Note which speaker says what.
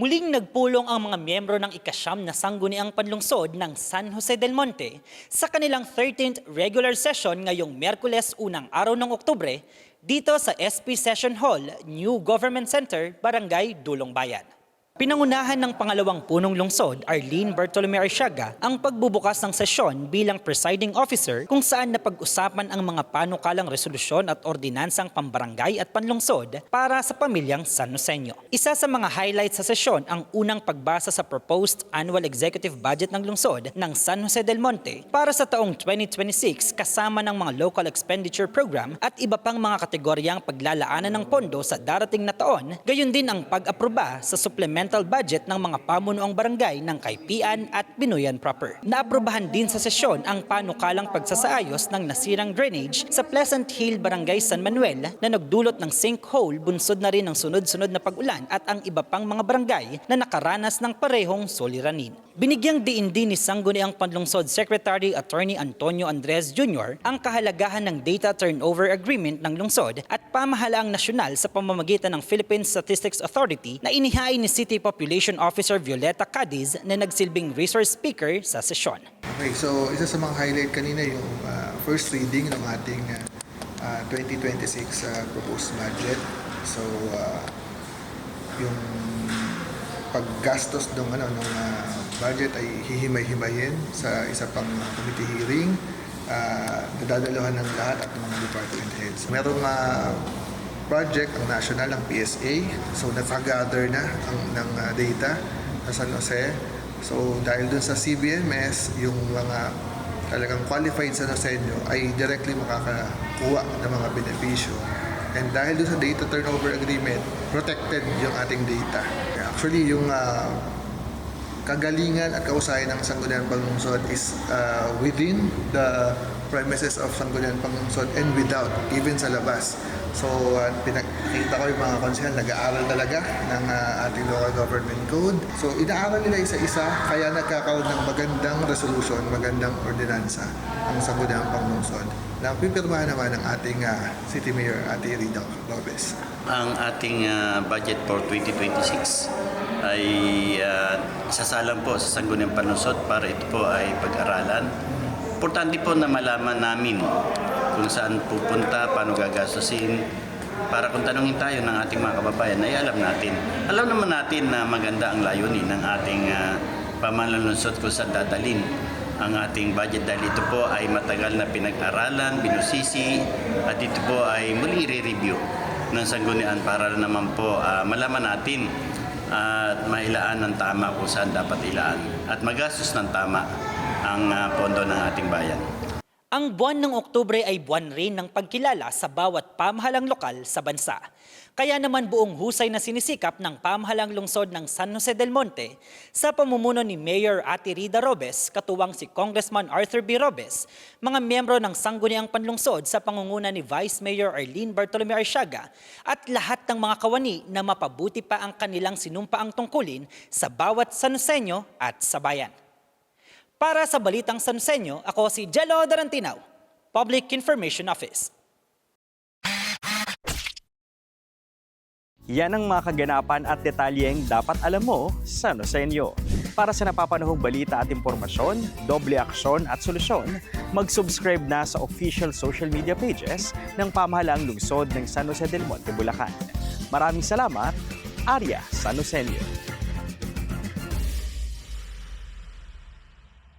Speaker 1: Muling nagpulong ang mga miyembro ng ikasyam na sangguniang panlungsod ng San Jose del Monte sa kanilang 13th regular session ngayong Merkules unang araw ng Oktubre dito sa SP Session Hall, New Government Center, Barangay Dulong Bayan. Pinangunahan ng pangalawang punong lungsod, Arlene Bartolome Arsiaga, ang pagbubukas ng sesyon bilang presiding officer kung saan napag-usapan ang mga panukalang resolusyon at ordinansang pambarangay at panlungsod para sa pamilyang San Joseño. Isa sa mga highlights sa sesyon ang unang pagbasa sa proposed annual executive budget ng lungsod ng San Jose del Monte para sa taong 2026 kasama ng mga local expenditure program at iba pang mga kategoryang paglalaanan ng pondo sa darating na taon, gayon din ang pag-aproba sa supplemental budget ng mga pamunuang barangay ng Kaipian at Binuyan proper. Naaprubahan din sa sesyon ang panukalang pagsasaayos ng nasirang drainage sa Pleasant Hill Barangay San Manuel na nagdulot ng sinkhole bunsod na rin ng sunod-sunod na pag-ulan at ang iba pang mga barangay na nakaranas ng parehong soliranin. Binigyang din ni Sangguniang Panlungsod Secretary Attorney Antonio Andres Jr. ang kahalagahan ng Data Turnover Agreement ng lungsod at pamahalaang nasyonal sa pamamagitan ng Philippine Statistics Authority na inihain ni City Population Officer Violeta Cadiz na nagsilbing resource speaker sa sesyon.
Speaker 2: Okay, so isa sa mga highlight kanina yung uh, first reading ng ating uh, uh, 2026 uh, proposed budget. So uh, yung paggastos ng ano ng uh, budget ay hihimay-himayin sa isa pang committee hearing. Uh, nadadalahan ng lahat at ng mga department heads. Merong uh, project ang national ang PSA. So nakagather na ang ng uh, data sa San Jose. So dahil dun sa CBMS, yung mga talagang qualified sa Nosenyo ay directly makakakuha ng mga benepisyo. And dahil dun sa data turnover agreement, protected yung ating data. Actually, yung uh, kagalingan at kausayan ng Sangguniang Panglungsod is uh, within the premises of Sangguniang Panglungsod and without, even sa labas. So, uh, pinakita ko yung mga konsehal, nag-aaral talaga ng uh, ating local government code. So, inaaral nila isa-isa, kaya nagkakaroon ng magandang resolution, magandang ordinansa ang Sangguniang Panglungsod na pipirmahan naman ng ating uh, City Mayor, Ate Rita Lopez.
Speaker 3: Ang ating ah, budget for 2026 ay uh, isasalang po sa Sangguniang Panusot para ito po ay pag-aralan. Importante po na malaman namin kung saan pupunta, paano gagastusin, para kung tanungin tayo ng ating mga kababayan, ay alam natin. Alam naman natin na maganda ang layunin ng ating uh, pamalansot kung saan dadalhin ang ating budget dahil ito po ay matagal na pinag-aralan, binusisi at ito po ay muli re-review ng sanggunian para naman po ah, malaman natin at mailaan ng tama kung saan dapat ilaan at magastos ng tama ang ah, pondo ng ating bayan.
Speaker 1: Ang buwan ng Oktubre ay buwan rin ng pagkilala sa bawat pamahalang lokal sa bansa. Kaya naman buong husay na sinisikap ng pamahalang lungsod ng San Jose del Monte sa pamumuno ni Mayor Ate Rida Robes, katuwang si Congressman Arthur B. Robes, mga miyembro ng Sangguniang Panlungsod sa pangunguna ni Vice Mayor Arlene Bartolome Arsiaga at lahat ng mga kawani na mapabuti pa ang kanilang sinumpaang tungkulin sa bawat Sanosenyo at sa bayan. Para sa Balitang Sansenyo, ako si Jello Darantinaw, Public Information Office.
Speaker 4: Yan ang mga kaganapan at detalyeng dapat alam mo sa Nosenyo. Para sa napapanahong balita at impormasyon, doble aksyon at solusyon, mag-subscribe na sa official social media pages ng pamahalaang lungsod ng San Jose del Monte, Bulacan. Maraming salamat, Arya San Josenyo.